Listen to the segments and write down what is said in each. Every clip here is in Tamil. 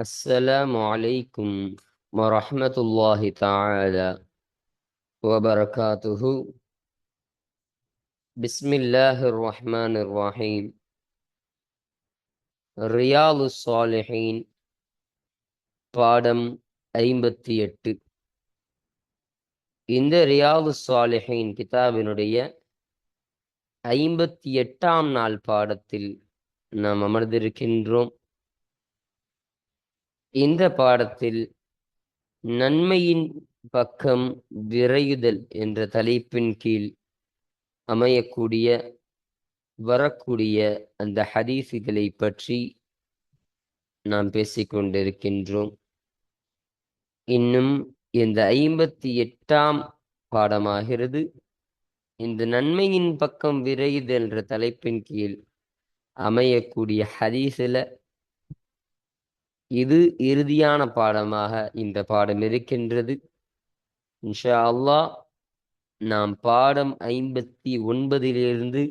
السلام عليكم ورحمة الله تعالى وبركاته بسم الله الرحمن الرحيم رياض الصالحين பாடம் ஐம்பத்தி எட்டு இந்த ரியாது சாலிஹின் கிதாபினுடைய ஐம்பத்தி எட்டாம் நாள் பாடத்தில் நாம் அமர்ந்திருக்கின்றோம் இந்த பாடத்தில் நன்மையின் பக்கம் விரையுதல் என்ற தலைப்பின் கீழ் அமையக்கூடிய வரக்கூடிய அந்த ஹதீசுகளை பற்றி நாம் பேசிக்கொண்டிருக்கின்றோம். இன்னும் இந்த ஐம்பத்தி எட்டாம் பாடமாகிறது. இந்த நன்மையின் பக்கம் விரையுதல் என்ற தலைப்பின் கீழ் அமையக்கூடிய ஹதீஸில் இது இறுதியான பாடமாக இந்த பாடம் இருக்கின்றது. இன்ஷா அல்லாஹ் நாம் பாடம் ஐம்பத்தி ஒன்பதிலிருந்து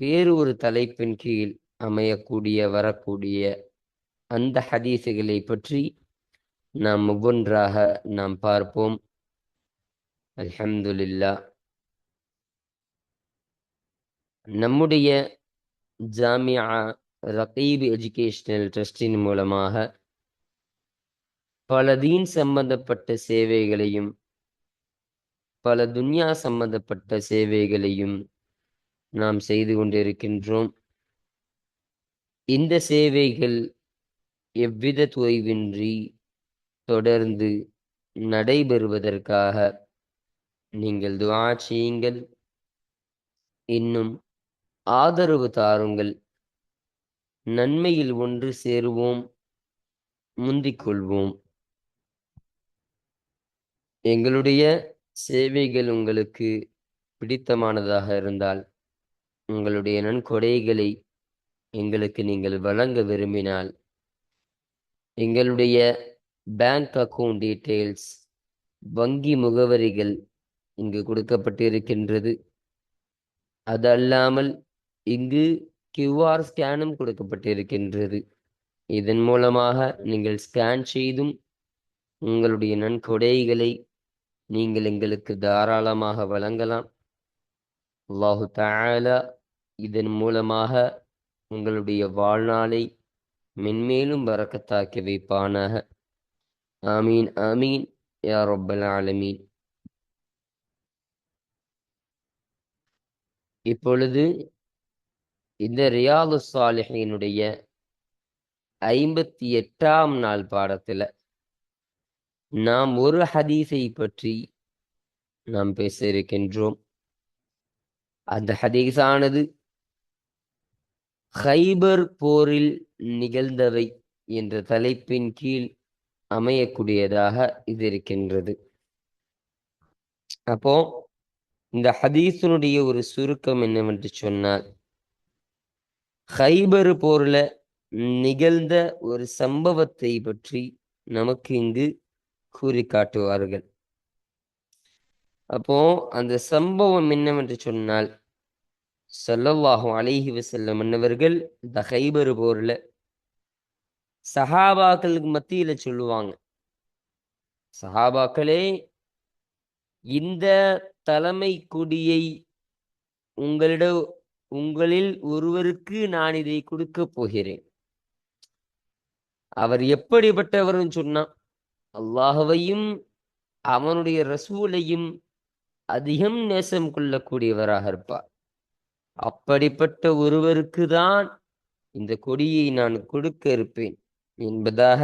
வேறு ஒரு தலைப்பின் கீழ் அமையக்கூடிய வரக்கூடிய அந்த ஹதீசுகளை பற்றி நாம் ஒவ்வொன்றாக நாம் பார்ப்போம். அல்ஹம்துலில்லா. நம்முடைய ஜாமியா ரகீப் எஜுகேஷனல் ட்ரஸ்டின் மூலமாக பல தீன் சம்பந்தப்பட்ட சேவைகளையும் பல துன்யா சம்பந்தப்பட்ட சேவைகளையும் நாம் செய்து கொண்டிருக்கின்றோம். இந்த சேவைகள் எவ்வித தொய்வின்றி தொடர்ந்து நடைபெறுவதற்காக நீங்கள் துவா செய்யுங்கள். இன்னும் ஆதரவு தாருங்கள். நன்மையில் ஒன்று சேருவோம். முந்திக் கொள்வோம். எங்களுடைய சேவைகள் உங்களுக்கு பிடித்தமானதாக இருந்தால் உங்களுடைய நன்கொடைகளை எங்களுக்கு நீங்கள் வழங்க விரும்பினால் எங்களுடைய பேங்க் அக்கவுண்ட் டீட்டெயில்ஸ் வங்கி முகவரிகள் இங்கு கொடுக்கப்பட்டிருக்கின்றது. அது அல்லாமல் இங்கு கியூஆர் ஸ்கேனும் கொடுக்கப்பட்டிருக்கின்றது. இதன் மூலமாக நீங்கள் ஸ்கேன் செய்தும் உங்களுடைய நன்கொடைகளை நீங்கள் எங்களுக்கு தாராளமாக வழங்கலாம். அல்லாஹு தாலா இதன் மூலமாக உங்களுடைய வாழ்நாளை மென்மேலும் வரக்கத்தாக்கி வைப்பானாக. ஆமீன் ஆமீன் யா ரொப்பல் ஆலமீன். இப்பொழுது இந்த ரியாது சாலிஹினுடைய ஐம்பத்தி எட்டாம் நாள் பாடத்துல நாம் ஒரு ஹதீஸை பற்றி நாம் பேச இருக்கின்றோம். அந்த ஹதீஸானது ஹைபர் போரில் நிகழ்ந்தவை என்ற தலைப்பின் கீழ் அமையக்கூடியதாக இது இருக்கின்றது. அப்போ இந்த ஹதீஸுனுடைய ஒரு சுருக்கம் என்னவென்று சொன்னால் ஹைபர் போர்ல நிகழ்ந்த ஒரு சம்பவத்தை பற்றி நமக்கு இங்கு கூறி காட்டுவார்கள் அப்போ அந்த சம்பவம் என்னவென்று சொன்னால் சொல்லல்லாஹும் அலைஹி வசல்லம் என்னவர்கள் இந்த ஹைபர் போர்ல சஹாபாக்களுக்கு மத்தியில சொல்லுவாங்க. சஹாபாக்களே இந்த தலைமை குடியை உங்களிட உங்களில் ஒருவருக்கு நான் இதை கொடுக்க போகிறேன். அவர் எப்படிப்பட்டவர்னு சொன்னான் அல்லாஹவையும் அவனுடைய ரசூலையும் அதிகம் நேசம் கொள்ளக்கூடியவராக இருப்பார். அப்படிப்பட்ட ஒருவருக்கு தான் இந்த கொடியை நான் கொடுக்க இருப்பேன் என்பதாக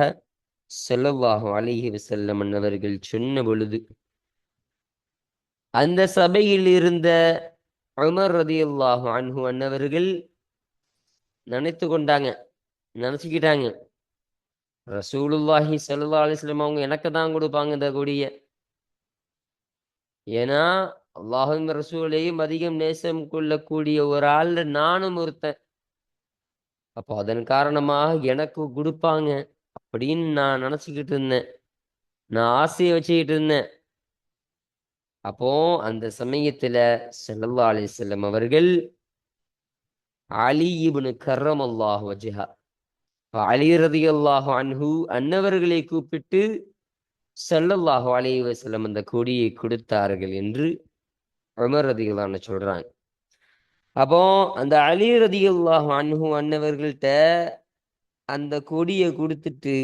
செலவாகும் அலிஹி வசல்லம் அவர்கள் சொன்ன பொழுது அந்த சபையில் இருந்த உமர் ரதி அல்லாஹு அன்ஹு அன்னவர்கள் நினைத்து கொண்டாங்க நினச்சிக்கிட்டாங்க. ரசூலுல்லாஹி சல்லா அலிஸ்லம் அவங்க எனக்கு தான் கொடுப்பாங்க இந்த கொடிய. ஏன்னா அல்லாஹும் ரசூலையும் அதிகம் நேசம் கொள்ளக்கூடிய ஒரு ஆள் நானும் ஒருத்தன். அப்போ அதன் காரணமாக எனக்கு கொடுப்பாங்க அப்படின்னு நான் நினச்சிக்கிட்டு இருந்தேன். நான் ஆசையை வச்சுக்கிட்டு இருந்தேன். அப்போ அந்த சமயத்துல செல்லல்லா அலி செல்லம் அவர்கள் அலி இப்னு கர்ரம் அல்லாஹ் வஜிஹா அலி ரதியல்லாஹு அன்ஹு அன்னவர்களை கூப்பிட்டு செல்லல்லாஹு அலி வஸல்லம் அந்த கொடியை கொடுத்தார்கள் என்று உமர் ரதிகளான சொல்றாங்க. அப்போ அந்த அலி ரதியல்லாஹு அன்ஹு அன்னவர்கள்ட்ட அந்த கொடியை கொடுத்துட்டு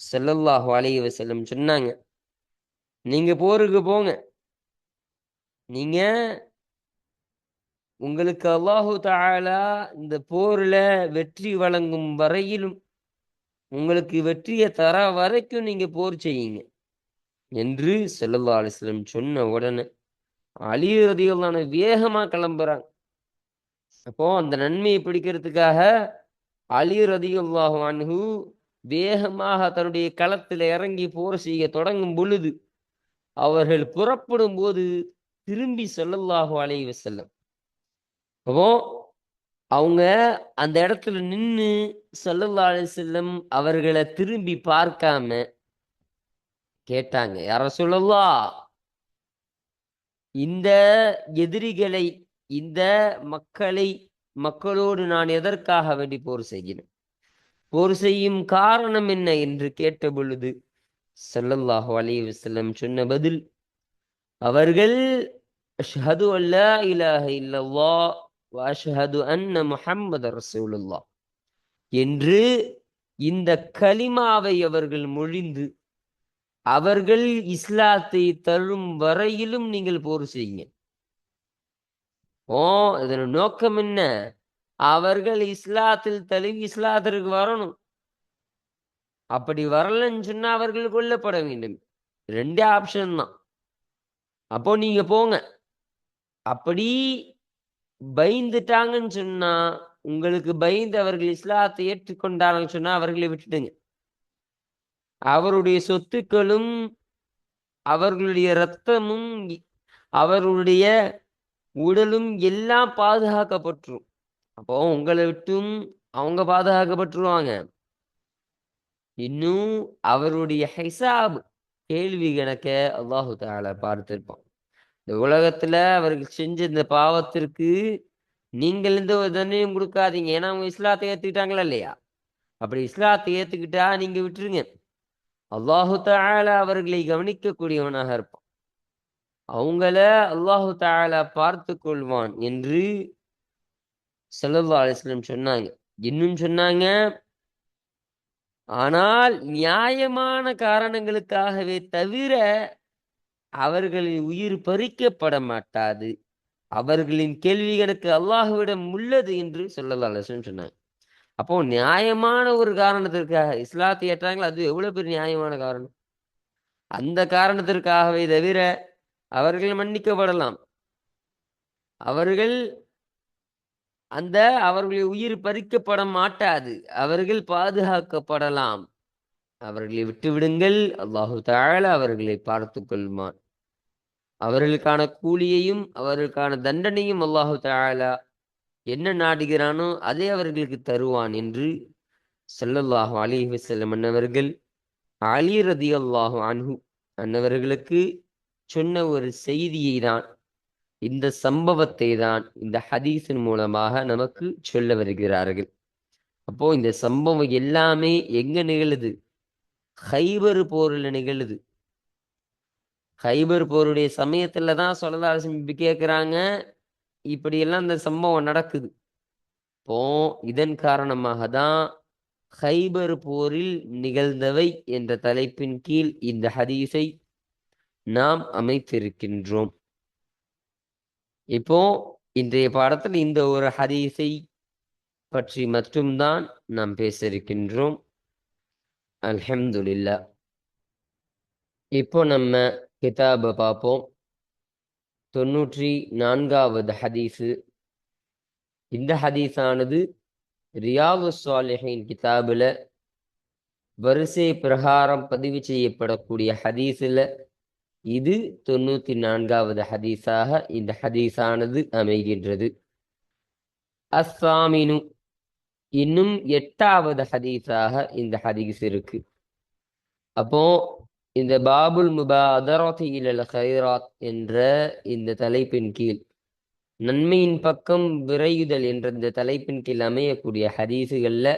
செல்லல்லாஹு அலி வஸல்லம் சொன்னாங்க. நீங்க போருக்கு போங்க. நீங்க உங்களுக்கு அல்லாஹு தாலா இந்த போர்ல வெற்றி வழங்கும் வரையிலும் உங்களுக்கு வெற்றியை தர வரைக்கும் நீங்க போர் செய்யுங்க. என்று செல்லல்லா அலிஸ்லம் சொன்ன உடனே அலி ரதியல்லாஹு வேகமா கிளம்புறாங்க. அப்போ அந்த நன்மையை பிடிக்கிறதுக்காக அலி ரதியுல்லாஹு வேகமாக தன்னுடைய களத்தில் இறங்கி போர் செய்ய தொடங்கும் பொழுது அவர்கள் புறப்படும் போது திரும்பி ஸல்லல்லாஹு அலைஹி செல்லம் அப்போ அவங்க அந்த இடத்துல நின்னு சொல்லல்லா அலைஹி அவர்களை திரும்பி பார்க்காம கேட்டாங்க யார சொல்லலாம் இந்த எதிரிகளை இந்த மக்களை மக்களோடு நான் எதற்காக வேண்டி போர் செய்கிறேன்? போர் செய்யும் காரணம் என்ன? என்று கேட்ட பொழுது ஸல்லல்லாஹு அலி வசல்லம் சொன்ன பதில் அவர்கள் அஷ்ஹது அல்லா இலாஹ இல்லல்லா வ அன்ன முஹம்மது ரசூலுல்லா என்று இந்த கலிமாவை அவர்கள் மொழிந்து அவர்கள் இஸ்லாத்தை தரும் வரையிலும் நீங்கள் போர் செய்யுங்க. ஓ இதன் நோக்கம் என்ன? அவர்கள் இஸ்லாத்தில் தழுவி இஸ்லாத்திற்கு வரணும். அப்படி வரலன்னு சொன்னா அவர்கள் கொல்லப்பட வேண்டும். ரெண்டே ஆப்ஷன் தான். அப்போ நீங்க போங்க. அப்படி பயந்துட்டாங்கன்னு சொன்னா உங்களுக்கு பயந்து அவர்கள் இஸ்லாத்தை ஏற்றுக்கொண்டார்கள் சொன்னா அவர்களை விட்டுடுங்க. அவருடைய சொத்துக்களும் அவர்களுடைய இரத்தமும் அவர்களுடைய உடலும் எல்லாம் பாதுகாக்கப்பட்டுரும். அப்போ உங்களை விட்டும் அவங்க பாதுகாக்கப்பட்டுருவாங்க. இன்னும் அவருடைய ஹிசாப் கேள்வி கணக்க அல்லாஹு தாலா பார்த்திருப்பான். இந்த உலகத்துல அவர்கள் செஞ்ச இந்த பாவத்திற்கு நீங்கள் எந்த ஒரு தண்டனையும் கொடுக்காதீங்க. ஏன்னா அவங்க இஸ்லாத்தை ஏத்துக்கிட்டாங்களா இல்லையா? அப்படி இஸ்லாத்தை ஏத்துக்கிட்டா நீங்க விட்டுருங்க. அல்லாஹு தாலா அவர்களை கவனிக்கக்கூடியவனாக இருப்பான். அவங்கள அல்லாஹு தாலா பார்த்து கொள்வான் என்று செல்லல்லா அலிஸ்லம் சொன்னாங்க. இன்னும் சொன்னாங்க ஆனால் நியாயமான காரணங்களுக்காகவே தவிர அவர்களின் உயிர் பறிக்கப்பட மாட்டாது. அவர்களின் கேள்விகளுக்கு அல்லாஹுவிடம் உள்ளது என்று சொல்லலாம் சொன்னாங்க. அப்போ நியாயமான ஒரு காரணத்திற்காக இஸ்லாத்தை ஏற்றாங்களோ? அது எவ்வளவு பெரிய நியாயமான காரணம்? அந்த காரணத்திற்காகவே தவிர அவர்கள் மன்னிக்கப்படலாம். அவர்கள் அந்த அவர்களுடைய உயிர் பறிக்கப்பட மாட்டாது. அவர்கள் பாதுகாக்கப்படலாம். அவர்களை விட்டுவிடுங்கள். அல்லாஹு தாழ அவர்களை பார்த்து கொள்வான். அவர்களுக்கான கூலியையும் அவர்களுக்கான தண்டனையும் அல்லாஹு தாலா என்ன நாடுகிறானோ அதை அவர்களுக்கு தருவான் என்று ஸல்லல்லாஹு அலைஹி வசல்லம் அன்னவர்கள் அலி ரதியல்லாஹு அன்ஹு அன்னவர்களுக்கு சொன்ன ஒரு செய்தியை தான் இந்த சம்பவத்தை தான் இந்த ஹதீஸின் மூலமாக நமக்கு சொல்ல வருகிறார்கள். அப்போ இந்த சம்பவம் எல்லாமே எங்க நிகழுது? ஹைபர் போரில் நிகழுது. ஹைபர் போருடைய சமயத்துல தான் சொல்லதாரசம் இப்படி கேட்குறாங்க இப்படியெல்லாம் இந்த சம்பவம் நடக்குது. இப்போ இதன் காரணமாக தான் ஹைபர் போரில் நிகழ்ந்தவை என்ற தலைப்பின் கீழ் இந்த ஹதீஸை நாம் அமைத்திருக்கின்றோம். இப்போ இன்றைய பாடத்தில் இந்த ஒரு ஹதீஸை பற்றி மட்டும்தான் நாம் பேச இருக்கின்றோம் அல்ஹம்துலில்லா. இப்போ நம்ம கிதாபை பார்ப்போம் தொண்ணூற்றி நான்காவது ஹதீஸு. இந்த ஹதீஸானது ரியாவு சாலிஹின் கிதாபில் வரிசை பிரகாரம் பதிவு செய்யப்படக்கூடிய ஹதீஸில் இது தொண்ணூத்தி நான்காவது ஹதீஸாக இந்த ஹதீஸானது அமைகின்றது. அஸ்ஸாமினு இன்னும் எட்டாவது ஹதீஸாக இந்த ஹதீஸ் இருக்கு. அப்போ இந்த பாபுல் முபாதரத் ஹைராத் என்ற இந்த தலைப்பின் கீழ் நன்மையின் பக்கம் விரையுதல் என்ற இந்த தலைப்பின் கீழ் அமையக்கூடிய ஹதீஸுகள்ல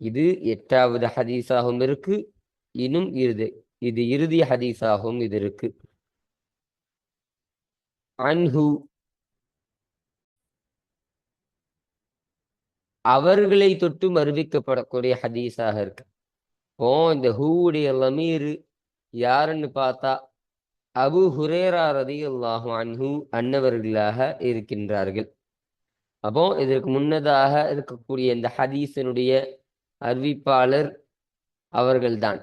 இது எட்டாவது ஹதீஸாகவும் இருக்கு. இன்னும் இருது இது இறுதி ஹதீஸாகவும் இது இருக்கு. அன்ஹு அவர்களை தொட்டும் அறிவிக்கப்படக்கூடிய ஹதீஸாக இருக்கு. இப்போ இந்த ஹூவுடைய லமீர் யாருன்னு பார்த்தா அபு ஹுரேரா ரதியுல்லாஹு அன்ஹு அன்னவர்களாக இருக்கின்றார்கள். அப்போ இதற்கு முன்னதாக இருக்கக்கூடிய இந்த ஹதீஸனுடைய அறிவிப்பாளர் அவர்கள்தான்.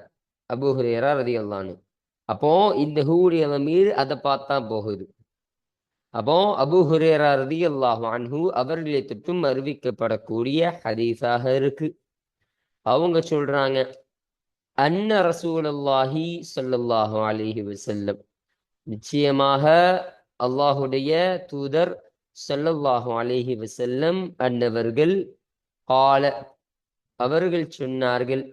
அபு ஹுரேரா ரதியுல்லானு அப்போ இந்த ஹூவுடைய லமீர் அதை பார்த்தா போகுது. அப்போ அபு ஹுரேரா அல்லாஹ் அன்ஹு அவர்களை தொற்றும் அறிவிக்கப்படக்கூடிய ஹதீஸாக இருக்கு. அவங்க சொல்றாங்க அன்ன ரசூலல்லாஹி சொல்லல்லாஹு அலிஹி வசல்லம் நிச்சயமாக அல்லாஹுடைய தூதர் சொல்லல்லாஹு அலிஹி வசல்லம் அன்னவர்கள் கால அவர்கள் சொன்னார்கள்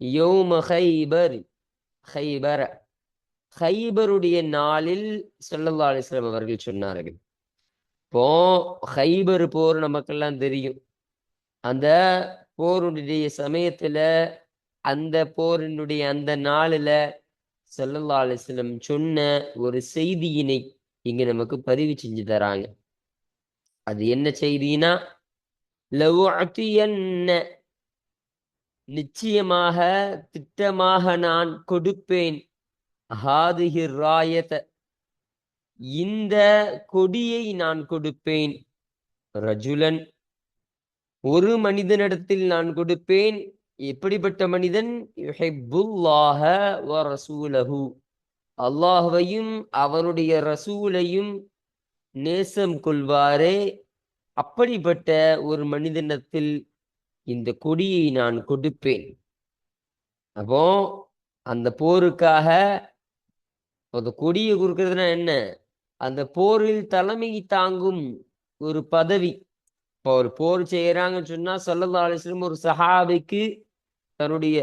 யோம ஹைபர் ஹைபர. ஹைபருடைய நாளில் ஸல்லல்லாஹு அவர்கள் சொன்னார்கள். இப்போ ஹைபர் போர் நமக்கெல்லாம் தெரியும். அந்த போருடைய சமயத்துல அந்த போரினுடைய அந்த நாளில் சல்லல்லா அலிஸ்லம் சொன்ன ஒரு செய்தியினை இங்க நமக்கு பதிவு செஞ்சு தராங்க. அது என்ன செய்தினா லவுஅத்தியன்ன நிச்சயமாக திட்டமாக நான் கொடுப்பேன். ஹாதிஹி ராயத இந்த கொடியை நான் கொடுப்பேன் ரஜுலன். ஒரு மனிதனிடத்தில் நான் கொடுப்பேன் எப்படிப்பட்ட மனிதன்? யுஹிப்புல்லாஹ வ ரசூலஹு அல்லாஹ்வையும் அவருடைய ரசூலையும் நேசம் கொள்வாரே. அப்படிப்பட்ட ஒரு மனிதனத்தில் இந்த கொடியை நான் கொடுப்பேன். அப்போ அந்த போருக்காக அந்த கொடியை கொடுக்கறதுனா என்ன? அந்த போரில் தலைமை தாங்கும் ஒரு பதவி. இப்போ ஒரு போர் செய்யறாங்கன்னு சொன்னா சல்லல்லா அலிஸ்லம் ஒரு சஹாபிக்கு தன்னுடைய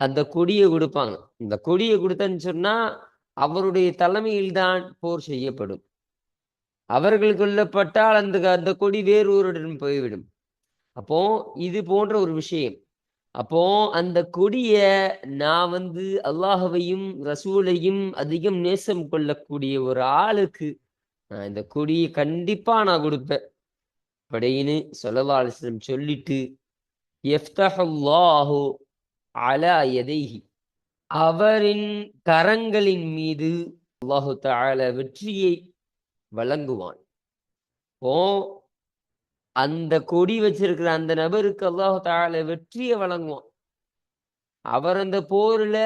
அந்த கொடியை கொடுப்பாங்க. இந்த கொடியை கொடுத்தன்னு சொன்னா அவருடைய தலைமையில் தான் போர் செய்யப்படும். அவர்கள் கொல்லப்பட்டால் அந்த அந்த கொடி வேறு ஒருடன் போய்விடும். அப்போ இது போன்ற ஒரு விஷயம். அப்போ அந்த கொடிய நான் வந்து அல்லாஹவையும் ரசூலையும் அதிகம் நேசம் கொள்ளக்கூடிய ஒரு ஆளுக்கு நான் இந்த கொடியை கண்டிப்பா நான் கொடுப்பேன். அப்படின்னு சொல்லல்லா சொல்லிட்டு எஃப்தஹுல்லாஹு அலா எதைஹி அவரின் கரங்களின் மீது அல்லாஹு தாழ வெற்றியை வழங்குவான். ஓ அந்த கொடி வச்சிருக்கிற அந்த நபருக்கு அல்லாஹு தாள வெற்றியை வழங்குவான். அவர் அந்த போர்ல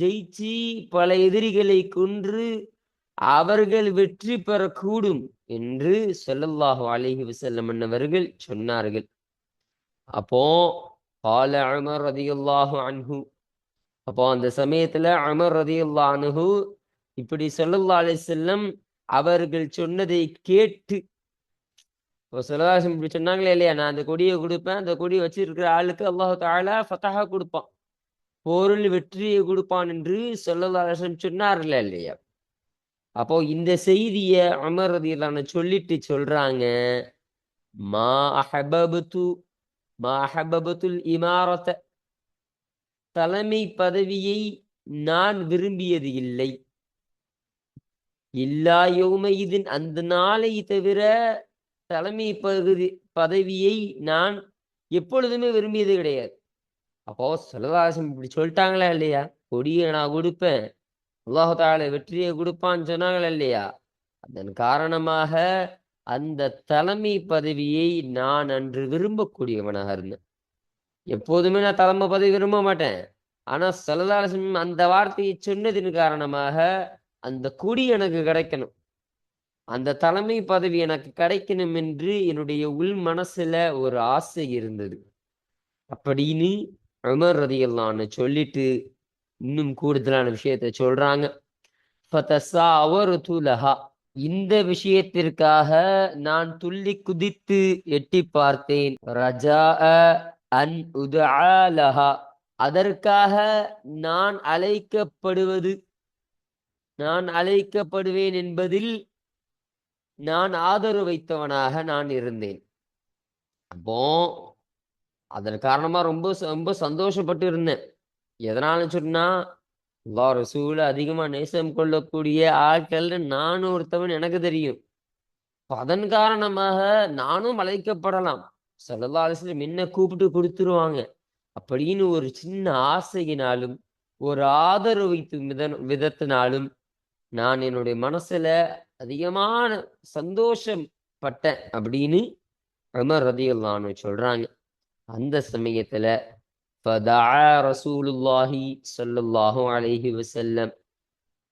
ஜெயிச்சு பல எதிரிகளை கொன்று அவர்கள் வெற்றி பெறக்கூடும் என்று சொல்லல்லாஹு அலைஹி வசல்லம் அவர்கள் சொன்னார்கள். அப்போ பால அமர் ரதியுல்லாஹு அன்ஹு அப்போ அந்த சமயத்துல அமர் ரதியுல்லா அனுகு இப்படி சொல்லல்லா அலி செல்லம் அவர்கள் சொன்னதை கேட்டு இப்போ சொல்லதாசம் இப்படி சொன்னாங்களே இல்லையா? நான் அந்த கொடியை கொடுப்பேன். அந்த கொடியை வச்சிருக்கிற ஆளுக்கு அல்லாஹு தாலா ஃபத்தாக கொடுப்பான். போரில் வெற்றியை கொடுப்பான் என்று சொல்லதாசம் சொன்னார்ல இல்லையா? அப்போ இந்த செய்திய அமர் ரதியல்லான்னு சொல்லிட்டு சொல்றாங்க மா அஹபபுத்து மா அஹபபுத்துல் இமாரத்த தலைமை பதவியை நான் விரும்பியது இல்லை. இல்லா யௌமையிதின் அந்த நாளை தவிர தலைமை பகுதி பதவியை நான் எப்பொழுதுமே விரும்பியது கிடையாது. அப்போ சொல்லதாசம் இப்படி சொல்லிட்டாங்களா இல்லையா? கொடியை நான் கொடுப்பேன். அல்லாஹு வெற்றியை கொடுப்பான்னு சொன்னாங்களா இல்லையா? அதன் காரணமாக அந்த தலைமை பதவியை நான் அன்று விரும்பக்கூடியவனாக இருந்தேன். எப்போதுமே நான் தலைமை பதவி விரும்ப மாட்டேன். ஆனா சலதாசம் அந்த வார்த்தையை சொன்னதின் காரணமாக அந்த கொடி எனக்கு கிடைக்கணும். அந்த தலைமை பதவி எனக்கு கிடைக்கணும் என்று என்னுடைய உள் மனசுல ஒரு ஆசை இருந்தது. அப்படின்னு அமர் ரதியல்லான்னு சொல்லிட்டு இன்னும் கூடுதலான விஷயத்த சொல்றாங்க. இந்த விஷயத்திற்காக நான் துள்ளி குதித்து எட்டி பார்த்தேன். ரஜா அன் உதஆ லஹா. அதற்காக நான் அழைக்கப்படுவது. நான் அழைக்கப்படுவேன் என்பதில் நான் ஆதரவு வைத்தவனாக நான் இருந்தேன். அப்போ அதன் காரணமா ரொம்ப ரொம்ப சந்தோஷப்பட்டு இருந்தேன். எதனால சொன்னா அல்லா ரசூல அதிகமா நேசம் கொள்ளக்கூடிய ஆட்கள்னு நானும் ஒருத்தவன் எனக்கு தெரியும். அதன் காரணமாக நானும் அழைக்கப்படலாம். சல்லா அலிஸ்லம் என்ன கூப்பிட்டு கொடுத்துருவாங்க. அப்படின்னு ஒரு சின்ன ஆசையினாலும் ஒரு ஆதரவு வித விதத்தினாலும் நான் என்னுடைய மனசுல அதிகமான சந்தோஷம் பட்டேன் அப்படின்னு அமர் ரதியுல்லான்னு சொல்றாங்க. அந்த சமயத்துல ரசூலுல்லாஹி சொல்லல்லாஹு அலைஹி வசல்லம்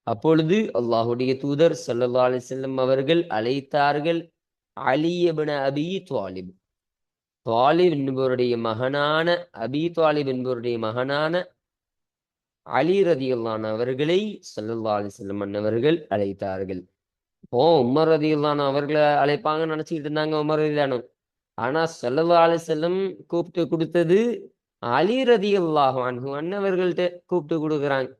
அப்பொழுது அல்லாஹுடைய தூதர் சல்லா அலி செல்லம் அவர்கள் அழைத்தார்கள் அலியபின அபி துவாலிப் துவாலிப் என்பவருடைய மகனான அபி துவாலிப் என்பவருடைய மகனான அலி ரதியுல்லான் அவர்களை சல்லா அலி செல்லம் அன்னவர்கள் அழைத்தார்கள். இப்போ உமர் ரதியுல்லான் அவர்களை அழைப்பாங்கன்னு நினைச்சுக்கிட்டு இருந்தாங்க உமர் ரதியானம் ஆனா சல்லல்லா அலி செல்லம் கூப்பிட்டு கொடுத்தது அலி ரதியுல்லாஹ் அன்ஹு அன்னவர்கள்ட்ட கூப்பிட்டு கொடுக்குறாங்க.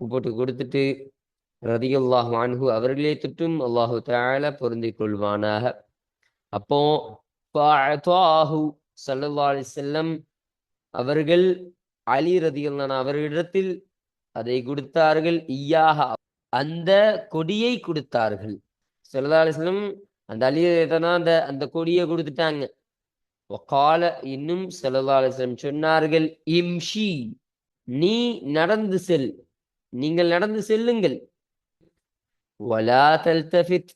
கூப்பிட்டு கொடுத்துட்டு ரதியுல்லாஹ் வான்ஹு அவர்களே திட்டும் அல்லாஹு தால பொருந்தி கொள்வானாக. அப்போ சல்லல்லா அலி செல்லம் அவர்கள் அலி ரதியுல்லான் அவர்களிடத்தில் அதை கொடுத்தார்கள். ஈயாக அந்த கொடியை கொடுத்தார்கள். சல்லா அந்த அலிதான் அந்த அந்த கொடியை கொடுத்துட்டாங்க. கால இன்னும் சல்லா சொன்னார்கள் இம்ஷி நீ நடந்து செல். நீங்கள் நடந்து செல்லுங்கள். வலா தல்தஃபித்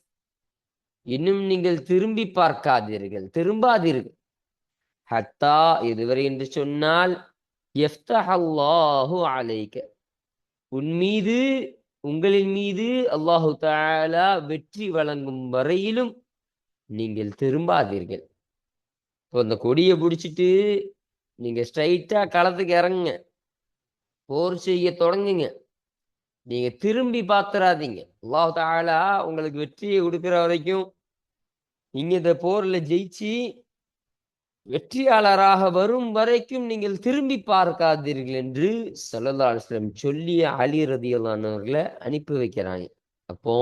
இன்னும் நீங்கள் திரும்பி பார்க்காதீர்கள் திரும்பாதீர்கள். ஹத்தா இதுவரை என்று சொன்னால் எஃப்தஹல்லாஹு அலைக்க உன் மீது உங்களின் மீது அல்லாஹு தாலா வெற்றி வழங்கும் வரையிலும் நீங்கள் திரும்பாதீர்கள். இப்போ அந்த கொடியை பிடிச்சிட்டு நீங்க ஸ்ட்ரைட்டா களத்துக்கு இறங்குங்க. போர் செய்ய தொடங்குங்க. நீங்க திரும்பி பார்த்துறாதீங்க அல்லாஹு தாலா உங்களுக்கு வெற்றியை கொடுக்குற வரைக்கும் நீங்க இந்த போர்ல ஜெயிச்சு வெற்றியாளராக வரும் வரைக்கும் நீங்கள் திரும்பி பார்க்காதீர்கள் என்று சல்லல்லா சொல்லி அலி ரதியல்லானவர்களை அனுப்பி வைக்கிறாங்க. அப்போ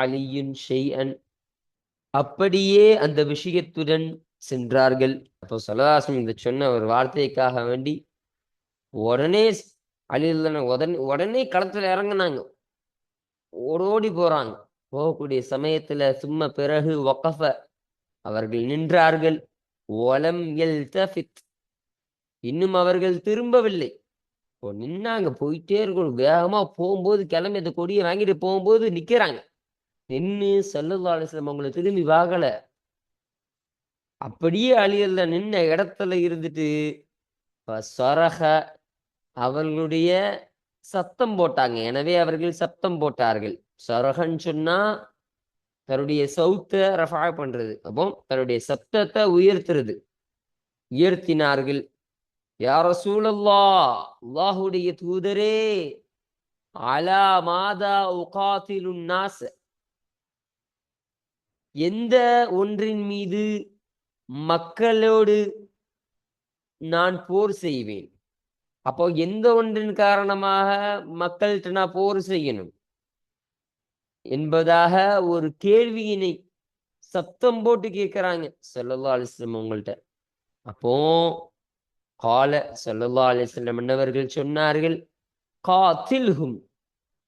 அலியின் ஷெய்அன் அப்படியே அந்த விஷயத்துடன் சென்றார்கள். அப்போ சல்லதாசம் இந்த சொன்ன ஒரு வார்த்தைக்காக வேண்டி உடனே அழில் உடனே உடனே களத்துல இறங்குனாங்க. ஓடோடி போறாங்க. போகக்கூடிய சமயத்துல சும்மா பிறகு ஒக்கஃப அவர்கள் நின்றார்கள். ஒலம் எல் தஃபித் இன்னும் அவர்கள் திரும்பவில்லை. இப்போ நின்னாங்க போயிட்டே இருக்கணும். வேகமாக போகும்போது கிளம்பி அந்த கொடியை வாங்கிட்டு போகும்போது நிற்கிறாங்க நின்று சல்லல்லா அலிஸ்லாம் திரும்பி வாகலை அப்படியே அழியல்ல நின்ன இடத்துல இருந்துட்டு சொரக அவர்களுடைய சத்தம் போட்டாங்க. எனவே அவர்கள் சத்தம் போட்டார்கள். சொரகன்னு சொன்னா தன்னுடைய சவுத்த ரஃபா பண்றது. அப்போ தன்னுடைய சத்தத்தை உயர்த்துறது. உயர்த்தினார்கள். யார சூழல்லா அல்லாஹுடைய தூதரே அலா மாதா உகாத்திலுன் நாச எந்த ஒன்றின் மீது மக்களோடு நான் போர் செய்வேன்? அப்போ எந்த ஒன்றின் காரணமாக மக்கள்கிட்ட நான் போர் செய்யணும்? என்பதாக ஒரு கேள்வியினை சத்தம் போட்டு கேட்கிறாங்க. சொல்லல்லா அலிஸ்லம் உங்கள்கிட்ட அப்போ கால சொல்லல்லா அலிஸ்லம் என்னவர்கள் சொன்னார்கள்? காத்தில்ஹும்.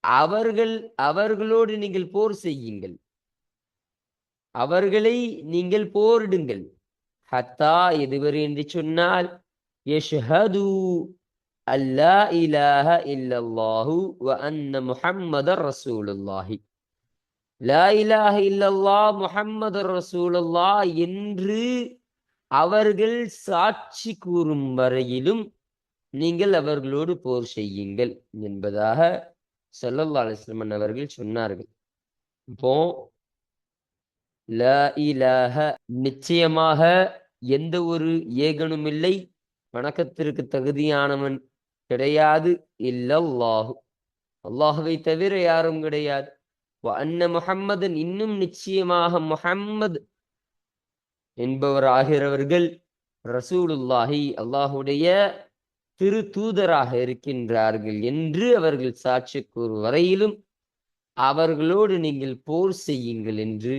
அவர்கள் அவர்களோடு நீங்கள் போர் செய்யுங்கள். அவர்களை நீங்கள் போரிடுங்கள். ஹத்தா எதுவரை என்று சொன்னால் யஷ்ஹது அல்லா இலாஹ இல்லல்லாஹு வ அன்ன முஹம்மதர் ரசூலுல்லாஹி. லா இல்லல்லா முஹம்மது ரசூலுல்லா என்று அவர்கள் சாட்சி கூறும் வரையிலும் நீங்கள் அவர்களோடு போர் செய்யுங்கள் என்பதாக சல்லல்லா அலிஸ்லமன் அவர்கள் சொன்னார்கள். இப்போ ல இலாஹ நிச்சயமாக எந்த ஒரு ஏகனும் இல்லை. வணக்கத்திற்கு தகுதியானவன் கிடையாது. இல்லல்லாஹு. அல்லாஹுவை தவிர யாரும் கிடையாது. அன்ன முஹம்மதன் இன்னும் நிச்சயமாக முஹம்மது என்பவராகிறவர்கள் ரசூலுல்லாஹி அல்லாஹுடைய திரு தூதராக இருக்கின்றார்கள் என்று அவர்கள் சாட்சி கூறும் வரையிலும் அவர்களோடு நீங்கள் போர் செய்யுங்கள் என்று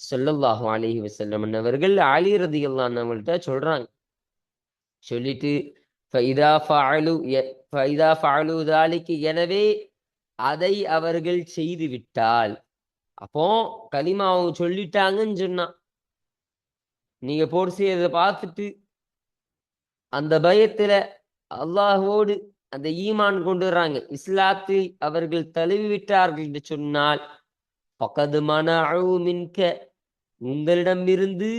சொல்லல்லாஹு அலஹி வசல்லமன் அவர்கள் அலி எல்லாம் அல்லான் சொல்றாங்க. சொல்லிட்டு ஃபைதா ஃபாலு ஃபைதா ஃபாலு தாலிக்கு எனவே அதை அவர்கள் செய்து விட்டால் அப்போ கலிமாவை சொல்லிட்டாங்கன்னு சொன்னான். நீங்க போர் செய்யறத பார்த்துட்டு அந்த பயத்துல அல்லாஹோடு அந்த ஈமான் கொண்டு வர்றாங்க. இஸ்லாத்தில் அவர்கள் தழுவி விட்டார்கள் என்று சொன்னால் பக்கது மன மின்க. உங்களிடமிருந்து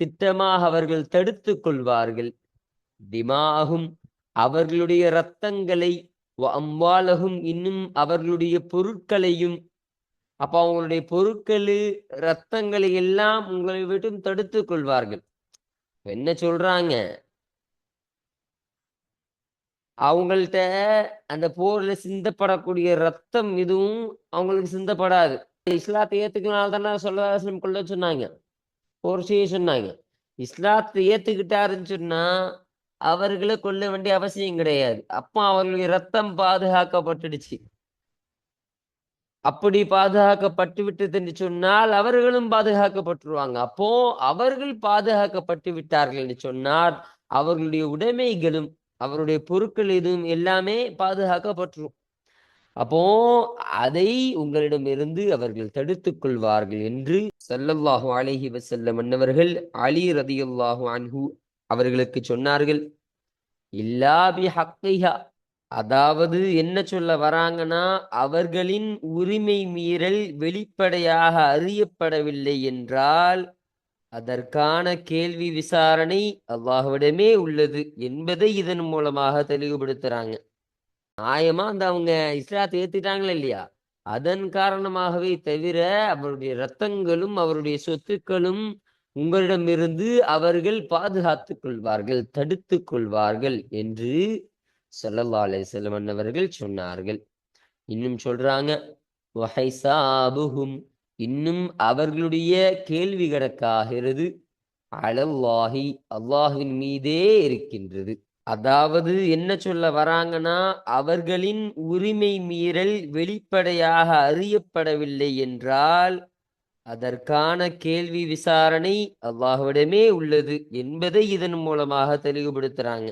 திட்டமாக அவர்கள் தடுத்துக் கொள்வார்கள். திமாகும் அவர்களுடைய இரத்தங்களை அம்வாலகும் இன்னும் அவர்களுடைய பொருட்களையும் அப்ப அவங்களுடைய பொருட்கள் ரத்தங்களை எல்லாம் உங்களை விட்டும் தடுத்துக் கொள்வார்கள். என்ன சொல்றாங்க? அவங்கள்ட்ட அந்த போர்ல சிந்தப்படக்கூடிய ரத்தம் எதுவும் அவங்களுக்கு சிந்தப்படாது. இஸ்லாத்தை ஏத்துக்கனால தானே சொல்ல கொள்ள சொன்னாங்க. போர் செய்ய சொன்னாங்க. இஸ்லாத்தை ஏத்துக்கிட்டாருன்னு சொன்னா அவர்களை கொல்ல வேண்டிய அவசியம் கிடையாது. அப்போ அவர்களுடைய ரத்தம் பாதுகாக்கப்பட்டுடுச்சு. அப்படி பாதுகாக்கப்பட்டு விட்டது என்று சொன்னால் அவர்களும் பாதுகாக்கப்பட்டுருவாங்க. அப்போ அவர்கள் பாதுகாக்கப்பட்டு விட்டார்கள் என்று சொன்னால் அவர்களுடைய உடைமைகளும் அவருடைய பொருட்கள் எதுவும் எல்லாமே பாதுகாக்கப்பட்டுரும் அப்போ அதை உங்களிடமிருந்து அவர்கள் தடுத்துக் கொள்வார்கள் என்று செல்லல்லாகும் அலைஹி வசல்ல மன்னவர்கள் அலி ரதியல்லாஹு அன்ஹு அவர்களுக்கு சொன்னார்கள் இல்லாபி ஹக்கையா அதாவது என்ன சொல்ல வராங்கன்னா அவர்களின் உரிமை மீறல் வெளிப்படையாக அறியப்படவில்லை என்றால் அதற்கான கேள்வி விசாரணை அல்லாஹ்விடமே உள்ளது என்பதை இதன் மூலமாக தெளிவுபடுத்துறாங்க. நியாயமா அந்த அவங்க இஸ்லாத்தை ஏத்துட்டாங்களா இல்லையா? அதன் காரணமாகவே தவிர அவருடைய ரத்தங்களும் அவருடைய சொத்துக்களும் உங்களிடமிருந்து அவர்கள் பாதுகாத்துக் கொள்வார்கள் தடுத்துக் கொள்வார்கள் என்று ஸல்லல்லாஹு அலைஹி வஸல்லம் சொன்னார்கள். இன்னும் சொல்றாங்க இன்னும் அவர்களுடைய கேள்வி கணக்காகிறது. அலல்லாஹி அல்லாஹின் மீதே இருக்கின்றது. அதாவது என்ன சொல்ல வராங்கன்னா அவர்களின் உரிமை மீறல் வெளிப்படையாக அறியப்படவில்லை என்றால் அதற்கான கேள்வி விசாரணை அல்லாஹுவிடமே உள்ளது என்பதை இதன் மூலமாக தெளிவுபடுத்துறாங்க.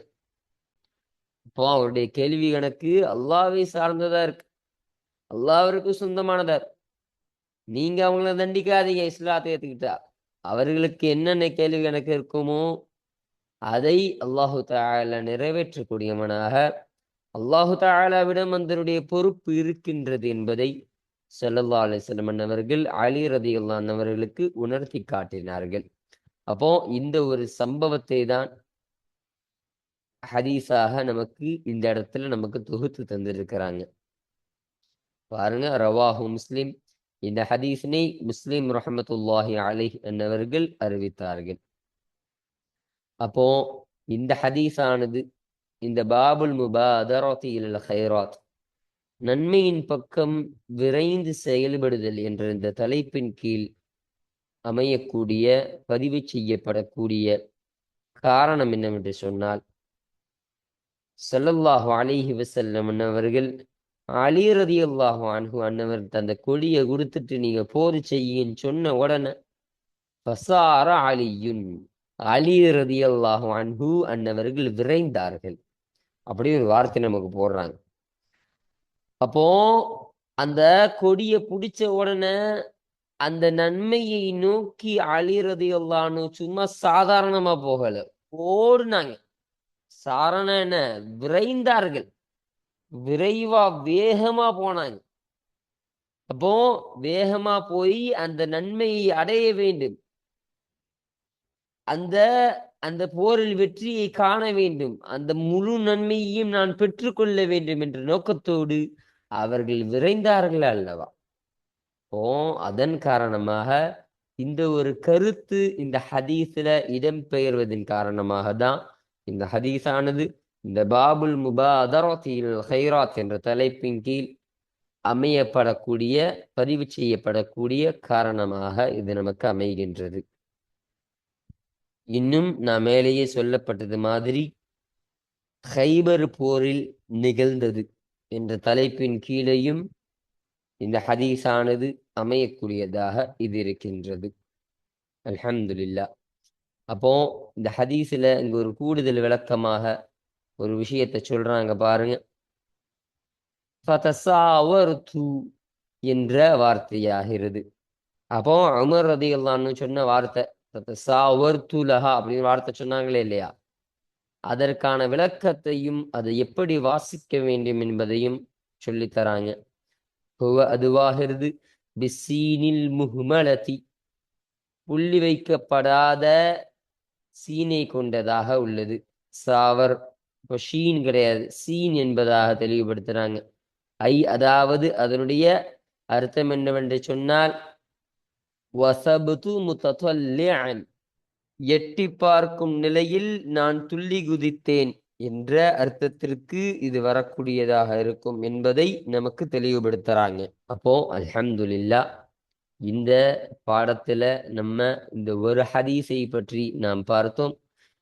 இப்போ அவருடைய கேள்வி கணக்கு அல்லாவை சார்ந்ததா இருக்கு. அல்லாஹ்விற்கு சொந்தமானதா நீங்க அவங்கள தண்டிக்காதீங்க இஸ்லாத்தை ஏத்துக்கிட்டா. அவர்களுக்கு என்னென்ன கேள்வி கணக்கு இருக்குமோ அதை அல்லாஹு தாலா நிறைவேற்றக்கூடியவனாக அல்லாஹு தாலாவிடம் அந்தனுடைய பொறுப்பு இருக்கின்றது என்பதை செல்லல்லா அலிசல்லமன் அவர்கள் அலி ரதியுல்லாஹ் அவர்களுக்கு உணர்த்தி காட்டினார்கள். அப்போ இந்த ஒரு சம்பவத்தை தான் ஹதீஸாக நமக்கு இந்த இடத்துல நமக்கு தொகுத்து தந்திருக்கிறாங்க. பாருங்க ரவாஹு முஸ்லிம். இந்த ஹதீஸினை முஸ்லிம் ரஹமத்துல்லாஹி அலி என்னவர்கள் அறிவித்தார்கள். அப்போ இந்த ஹதீஸானது இந்த பாபுல் முபாதரத்தில் ஹைராத் நன்மையின் பக்கம் விரைந்து செயல்படுதல் என்ற இந்த தலைப்பின் கீழ் அமையக்கூடிய பதிவு செய்யப்படக்கூடிய காரணம் என்னவென்று சொன்னால் ஸல்லல்லாஹு அலிஹி வசல்லம் அவர்கள் அலி ரதியல்லாஹு அன்ஹு அன்னவர் அந்த கொடியை கொடுத்துட்டு நீங்க போர் செய்யுன்னு சொன்ன உடனே பசார அலியுன் அலி ரதியல்லாஹு அன்ஹு அன்னவர்கள் விரைந்தார்கள். அப்படி ஒரு வார்த்தை நமக்கு போடுறாங்க. அப்போ அந்த கொடியை பிடிச்ச உடனே அந்த நன்மையை நோக்கி அழிறது ரதியல்லான்னு சும்மா சாதாரணமா போகல. ஓடுனாங்க. சாரண என்ன? விரைந்தார்கள். விரைவா வேகமா போனாங்க. அப்போ வேகமா போய் அந்த நன்மையை அடைய வேண்டும். அந்த அந்த போரில் வெற்றியை காண வேண்டும். அந்த முழு நன்மையையும் நான் பெற்றுக்கொள்ள வேண்டும் என்ற நோக்கத்தோடு அவர்கள் விரைந்தார்கள் அல்லவா? ஓ அதன் காரணமாக இந்த ஒரு கருத்து இந்த ஹதீஸில் இடம்பெயர்வதன் காரணமாக தான் இந்த ஹதீஸானது இந்த பாபுல் முபாதரத்தில் ஹைராத் என்ற தலைப்பின் கீழ் அமையப்படக்கூடிய பதிவு செய்யப்படக்கூடிய காரணமாக இது நமக்கு அமைகின்றது. இன்னும் நான் மேலேயே சொல்லப்பட்டது மாதிரி ஹைபர் போரில் நிகழ்ந்தது. என்ற தலைப்பின் கீழேயும் இந்த ஹதீஸானது அமையக்கூடியதாக இது இருக்கின்றது. அல்ஹம்துலில்லா. அப்போ இந்த ஹதீஸில் இங்க ஒரு கூடுதல் விளக்கமாக ஒரு விஷயத்தை சொல்றாங்க பாருங்க. என்ற வார்த்தையாகிறது. அப்போ அமர் ரதியல்லான்னு சொன்ன வார்த்தை அப்படின்னு வார்த்தை சொன்னாங்களே இல்லையா? அதற்கான விளக்கத்தையும் அதை எப்படி வாசிக்க வேண்டும் என்பதையும் சொல்லித்தராங்க அதுவாகிறது பிசீனில் முஹ்மலதி புள்ளி வைக்கப்படாத சீனை கொண்டதாக உள்ளது. சாவர் இப்போ ஷீன் கிடையாது சீன் என்பதாக தெளிவுபடுத்துறாங்க. ஐ அதாவது அதனுடைய அர்த்தம் என்னவென்று சொன்னால் வசபுது முத்தல்லிஅன் எட்டி பார்க்கும் நிலையில் நான் துள்ளி குதித்தேன் என்ற அர்த்தத்திற்கு இது வரக்கூடியதாக இருக்கும் என்பதை நமக்கு தெளிவுபடுத்துறாங்க. அப்போ அல்ஹம்துலில்லா இந்த பாடத்துல நம்ம இந்த ஒரு ஹதீஸை பற்றி நாம் பார்த்தோம்.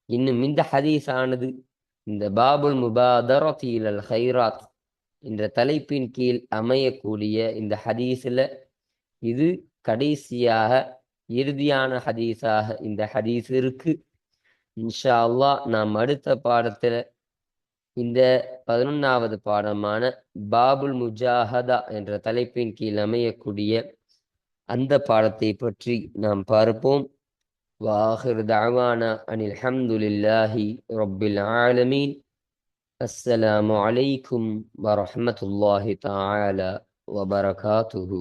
இன்னும் இந்த ஹதீஸ் ஆனது இந்த பாபுல் முபாதரத்தில் அல் ஹைராத் என்ற தலைப்பின் கீழ் அமையக்கூடிய இந்த ஹதீஸில் இது கடைசியாக இறுதியான ஹதீஸாக இந்த ஹதீஸ் இருக்கு. இன்ஷா அல்லா நாம் அடுத்த பாடத்துல இந்த பதினொன்னாவது பாடமான பாபுல் முஜாஹதா என்ற தலைப்பின் கீழ் அமையக்கூடிய அந்த பாடத்தை பற்றி நாம் பார்ப்போம். வாஹிர் தாவானா அனில் ஹம்துலில்லாஹி ரப்பில் ஆலமீன். அஸ்ஸலாமு அலைக்கும் வரஹ்மத்துல்லாஹி தஆலா வபரகாத்துஹு.